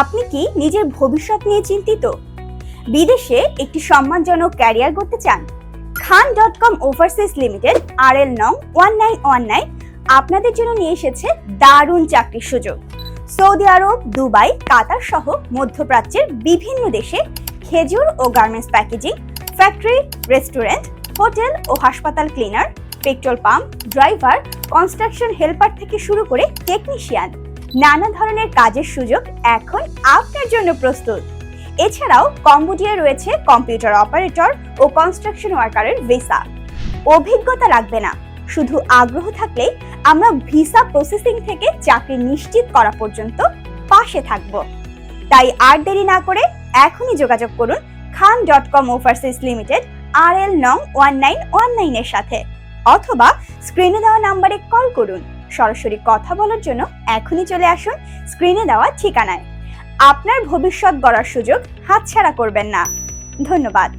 আপনি কি নিজের ভবিষ্যৎ নিয়ে চিন্তিত? বিদেশে একটি সম্মানজনক ক্যারিয়ার করতে চান? Khan dot com overseas limited R L নং ওয়ান নাইন ওয়ান নাইন, আপনাদের জন্য নিয়ে এসেছে দারুণ চাকরির সুযোগ। সৌদি আরব, দুবাই, কাতার সহ মধ্যপ্রাচ্যের বিভিন্ন দেশে খেজুর ও garments packaging, factory, restaurant, hotel ও হাসপাতাল cleaner, petrol pump, driver, construction helper থেকে শুরু করে টেকনিশিয়ান। নানা ধরনের কাজের সুযোগ এখন আপনার জন্য প্রস্তুত। এছাড়াও কম্বোডিয়ায় রয়েছে কম্পিউটার অপারেটর ও কনস্ট্রাকশন ওয়ার্কারের ভিসা। অভিজ্ঞতা লাগবে না। শুধু আগ্রহ থাকলেই আমরা ভিসা প্রসেসিং থেকে চাকরি নিশ্চিত করা পর্যন্ত পাশে থাকব। তাই আর দেরি না করে এখনই যোগাযোগ করুন Khan dot com overseas limited R L নং ওয়ান নাইন ওয়ান নাইনের সাথে। অথবা স্ক্রিনে দেওয়া নাম্বারে কল করুন। সরাসরি কথা বলার জন্য এখনই চলে আসুন স্ক্রিনে দেওয়া ঠিকানায়। আপনার ভবিষ্যৎ গড়ার সুযোগ হাতছাড়া করবেন না। ধন্যবাদ।